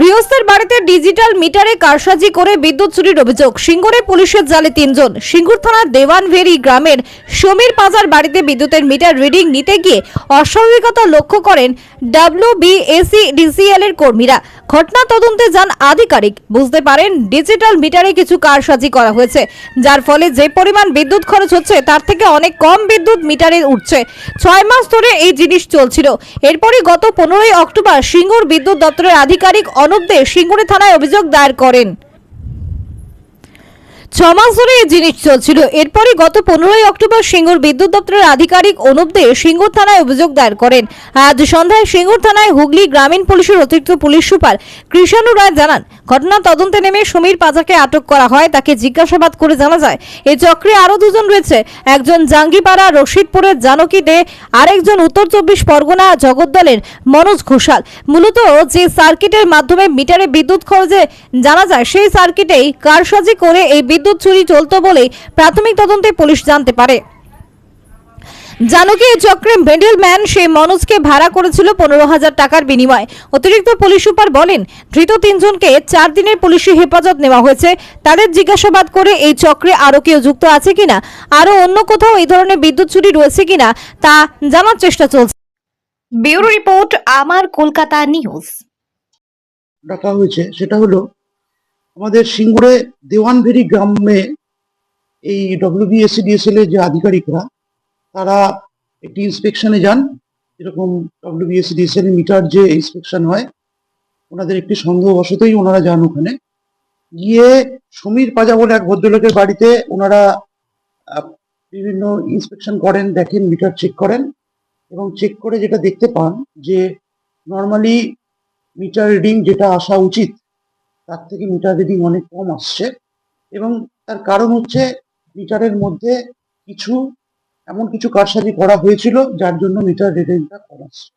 গৃহস্থের বাড়িতে ডিজিটাল মিটারে কারসাজি করে বিদ্যুৎ চুরির অভিযোগ। সিঙ্গুরে পুলিশের জালে তিনজন। সিঙ্গুর থানার দেওয়ানভেরি গ্রামের সমীর পাজার বাড়িতে বিদ্যুতের মিটার রিডিং নিতে গিয়ে অস্বাভাবিকতা লক্ষ্য করেন ডাব্লিউবিএসি ডিসিএল এর কর্মীরা। ঘটনা তদন্তে যান আধিকারিক। বুঝতে পারেন, ডিজিটাল মিটারে কিছু কারসাজি করা হয়েছে, যার ফলে যে পরিমাণ বিদ্যুৎ খরচ হচ্ছে, তার থেকে অনেক কম বিদ্যুৎ মিটারে উঠছে। ছয় মাস ধরে এই জিনিস চলছিল। এরপরই গত পনেরোই অক্টোবর সিঙ্গুর বিদ্যুৎ দপ্তরের আধিকারিক অনুপ দে সিঙ্গুড়ি থানায় অভিযোগ দায়ের করেন। ছমাস মাস ধরে এই জিনিস চলছিল। এরপরে গত পনেরোই অক্টোবর সিঙ্গুর বিদ্যুৎ দপ্তরের আধিকারিক অনুপ দে সিঙ্গুর থানায় অভিযোগ দায়ের করেন। আজ সন্ধ্যায় সিঙ্গুর থানায় হুগলি গ্রামীণ পুলিশের অতিরিক্ত পুলিশ সুপার কৃষাণু রায় জানান ঘটনা তদন্তে নেমে সমীর পাজাকে আটক করা হয়। তাকে জিজ্ঞাসাবাদ করে জানা যায়, এই চক্রে আরও দুজন রয়েছে। একজন জাঙ্গিপাড়া, রশিদপুরের জানকী দে, আরেকজন উত্তর চব্বিশ পরগনা জগদ্দলের মনোজ ঘোষাল। মূলত যে সার্কিটের মাধ্যমে মিটারে বিদ্যুৎ খরচে জানা যায়, সেই সার্কিটেই কারসাজি করে এই বিদ্যুৎ চুরি চলতো বলেই প্রাথমিক তদন্তে পুলিশ জানতে পারে। জানকী চক্রে মিডল ম্যান সে মনোজকে ভাড়া করেছিল পনেরো হাজার টাকার বিনিময়ে। অতিরিক্ত পুলিশ সুপার বলেন, ধৃত তিনজনকে চার দিনের পুলিশি হেফাজত নেওয়া হয়েছে। তাদের জিজ্ঞাসাবাদ করে এই চক্রে আরও কেউ যুক্ত আছে কিনা, আরও অন্য কোথাও এই ধরনের বিদ্যুৎ চুরি রয়েছে কিনা, তা জানার চেষ্টা চলছে। ব্যুরো রিপোর্ট, আমার কলকাতা নিউজ। ডাকা হয়েছে, সেটা হলো, আমাদের সিঙ্গুরে দেওয়ানভেরি গ্রামে এই ডব্লিউবিএসসি ডিএসএল এর যে আধিকারিকরা তারা একটি ইন্সপেকশনে যান। এরকম ডব্লিউবিএসসি ডিএসএল এর মিটার যে ইন্সপেকশন হয়, ওনাদের একটি সন্দেহবশতই ওনারা যান ওখানে। গিয়ে সমীর পাজা বলে এক ভদ্রলোকের বাড়িতে ওনারা বিভিন্ন ইন্সপেকশন করেন, দেখেন মিটার চেক করেন এবং চেক করে যেটা দেখতে পান যে নর্মালি মিটার রিডিং যেটা আসা উচিত, তার থেকে মিটার রিডিং অনেক কম আসছে এবং তার কারণ হচ্ছে মিটারের মধ্যে কিছু এমন কিছু কারসাজি করা হয়েছিল যার জন্য মিটার রিডিংটা আসছে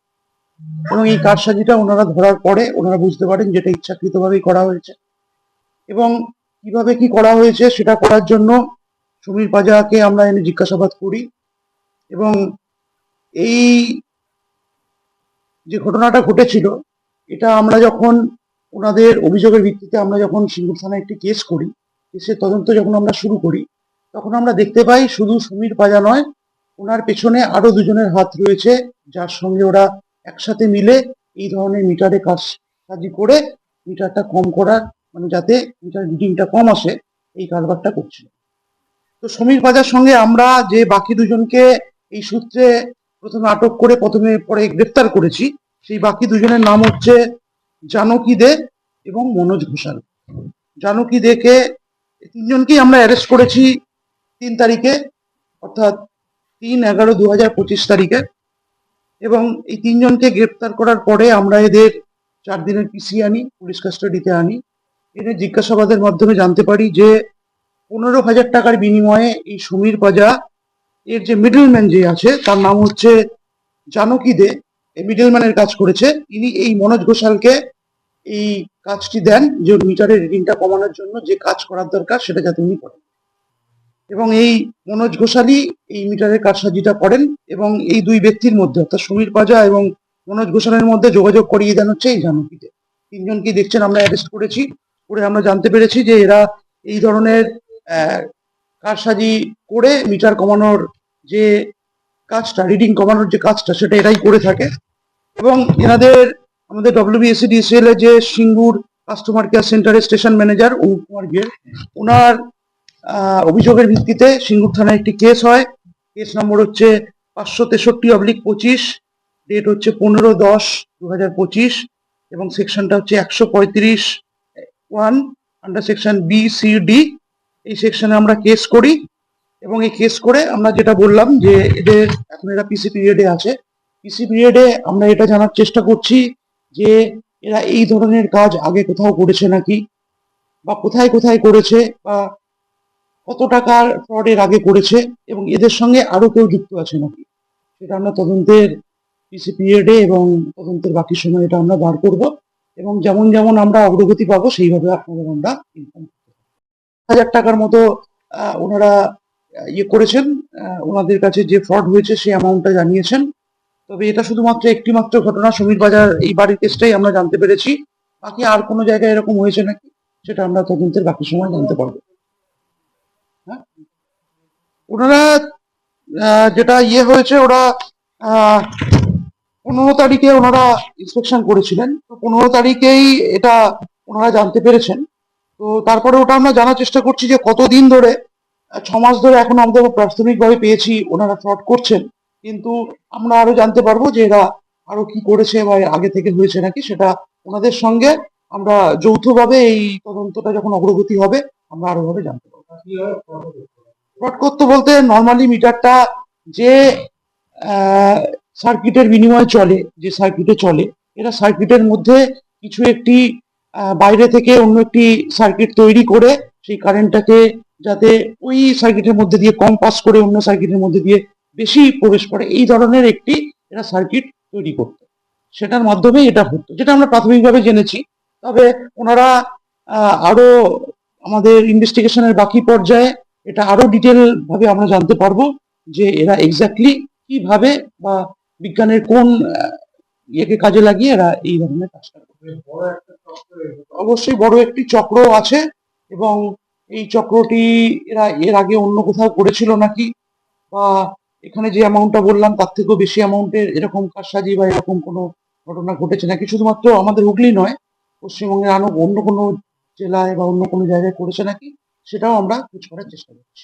এবং এই কারসাজিটা ওনারা ধরার পরে ওনারা বুঝতে পারেন যেটা ইচ্ছাকৃতভাবেই করা হয়েছে। এবং কীভাবে কি করা হয়েছে সেটা করার জন্য সমীর পাজাকে আমরা এনে জিজ্ঞাসাবাদ করি। এবং এই যে ঘটনাটা ঘটেছিল, এটা আমরা যখন ওনাদের অভিযোগের ভিত্তিতে আমরা যখন সিঙ্গুর থানায় একটি কেস করি, কেসের তদন্ত যখন আমরা শুরু করি, তখন আমরা দেখতে পাই শুধু সমীর পাজা নয় ওনার পেছনে আরও দুজনের হাত রয়েছে, যার সঙ্গে ওরা একসাথে মিলে এই ধরনের মিটারে কাজ কাজি করে মিটারটা কম করার মানে যাতে মিটার রিডিংটা কম আসে, এই কারবারটা করছিল তো সমীর বাজার সঙ্গে আমরা যে বাকি দুজনকে এই সূত্রে প্রথমে আটক করে প্রথমে পরে গ্রেপ্তার করেছি, সেই বাকি দুজনের নাম হচ্ছে জানকী দে এবং মনোজ ঘোষাল। জানকী দেকে তিনজনকেই আমরা অ্যারেস্ট করেছি তিন তারিখে, অর্থাৎ তিন এগারো দু হাজার পঁচিশ তারিখে। এবং এই তিনজনকে গ্রেপ্তার করার পরে আমরা এদের চার দিনের পিসি আনি, পুলিশ কাস্টাডিতে আনি। এদের জিজ্ঞাসাবাদের মাধ্যমে জানতে পারি যে পনেরো হাজার টাকার বিনিময়ে এই সমীর পাজা, এর যে মিডলম্যান যে আছে, তার নাম হচ্ছে জানকী দে মিডলম্যানের কাজ করেছে। ইনি এই মনোজ ঘোষালকে এই কাজটি দেন যে মিটারের রিডিংটা কমানোর জন্য যে কাজ করার দরকার, সেটা যাতে উনি করেন। এবং এই মনোজ ঘোষালই এই মিটারের কারসাজিটা করেন এবং এই দুই ব্যক্তির মধ্যে, অর্থাৎ সমীর পাজা এবং মনোজ ঘোষালের মধ্যে যোগাযোগ করিয়ে দেন হচ্ছে এই জানকীতে। তিনজনকে দেখছেন, আমরা অ্যারেস্ট করেছি, করে আমরা জানতে পেরেছি যে এরা এই ধরনের কারসাজি করে মিটার কমানোর যে কাজটা রিডিং কমানোর যে কাজটা, সেটা এরাই করে থাকে। এবং এনাদের, আমাদের ডব্লিউবিএসসি এর যে সিঙ্গুর কাস্টমার কেয়ার সেন্টারের স্টেশন ম্যানেজার অনুপ কুমার গের ওনার অভিযোগের ভিত্তিতে সিঙ্গুর থানায় একটি কেস হয়। কেস নম্বর হচ্ছে পাঁচশো তেষট্টি অবলিক পঁচিশ, ডেট হচ্ছে পনেরো দশ দু হাজার পঁচিশ এবং সেকশনটা হচ্ছে একশো পঁয়ত্রিশ one under section B C D এই সেকশনে আমরা কেস করি এবং এই কেস করে আমরা যেটা বললাম যে এদের এখন এরা পিসি পিরিয়ডে আছে। পিসি পিরিয়ডে আমরা এটা জানার চেষ্টা করছি যে এরা এই ধরনের কাজ আগে কোথাও করেছে নাকি বা কোথায় কোথায় করেছে বা কত টাকার ফ্রড এর আগে করেছে এবং এদের সঙ্গে আরও কেউ যুক্ত আছে নাকি? সেটা আমরা তদন্তের পিসি পিরিয়ডে এবং তদন্তের বাকি সময় এটা আমরা বার করব এবং যেমন যেমন আমরা অগ্রগতি পাবো, সেইভাবে আপনাদের আমরা ইনফর্ম হাজার টাকার মতো ওনারা ইয়ে করেছেন ওনাদের কাছে যে ফ্রড হয়েছে সেই অ্যামাউন্টটা জানিয়েছেন। তবে এটা শুধুমাত্র একটি মাত্র ঘটনা, সমীর বাজার এই বাড়ির কেসটাই আমরা জানতে পেরেছি। বাকি আর কোনো জায়গায় এরকম হয়েছে নাকি, সেটা আমরা তদন্তের বাকি সময় জানতে পারব। হ্যাঁ ওনারা যেটা ইয়ে হয়েছে, ওরা পনেরো তারিখে ওনারা ইন্সপেকশন করেছিলেন। তো পনেরো তারিখেই এটা ওনারা জানতে পেরেছেন। তো তারপরে ওটা আমরা জানার চেষ্টা করছি যে কতদিন ধরে ছ মাস ধরে এখন আমাদের প্রাথমিকভাবে পেয়েছি, ওনারা ফ্রড করছেন। কিন্তু আমরা আরও জানতে পারব যে এরা আরও কি করেছে বা আগে থেকে হয়েছে নাকি, সেটা ওনাদের সঙ্গে আমরা যৌথভাবে এই তদন্তটা যখন অগ্রগতি হবে, আমরা আরও ভাবে জানতে ফ্রড করতে বলতে নর্মালি মিটারটা যে সার্কিটের বিনিময়ে চলে, যে সার্কিটে চলে, এটা সার্কিটের মধ্যে কিছু একটি বাইরে থেকে অন্য একটি সার্কিট তৈরি করে সেই কারেন্টটাকে যাতে ওই সার্কিটের মধ্যে দিয়ে কম পাস করে অন্য সার্কিটের মধ্যে দিয়ে বেশি প্রবেশ করে। এই ধরনের একটি এরা সার্কিট তৈরি করতো। সেটার মাধ্যমে এটা হতো, যেটা আমরা প্রাথমিকভাবে জেনেছি। তবে ওনারা আরও আমাদের ইনভেস্টিগেশনের বাকি পর্যায়ে এটা আরও ডিটেল ভাবে আমরা জানতে পারব যে এরা এক্স্যাক্টলি কীভাবে বা বিজ্ঞানের কোন ইয়েকে কাজে লাগিয়ে এরা এই ধরনের কাজটা অবশ্যই বড় একটি চক্র আছে এবং এই চক্রটি এরা এর আগে অন্য কোথাও করেছিল নাকি? বা এখানে যে অ্যামাউন্টটা বললাম তার থেকেও বেশি অ্যামাউন্টের এরকম কারসাজি বা এরকম কোনো ঘটনা ঘটেছে নাকি? শুধুমাত্র আমাদের হুগলি নয়, পশ্চিমবঙ্গের আরও অন্য কোনো জেলায় বা অন্য কোনো জায়গায় করেছে নাকি সেটাও আমরা খোঁজ করার চেষ্টা করছি।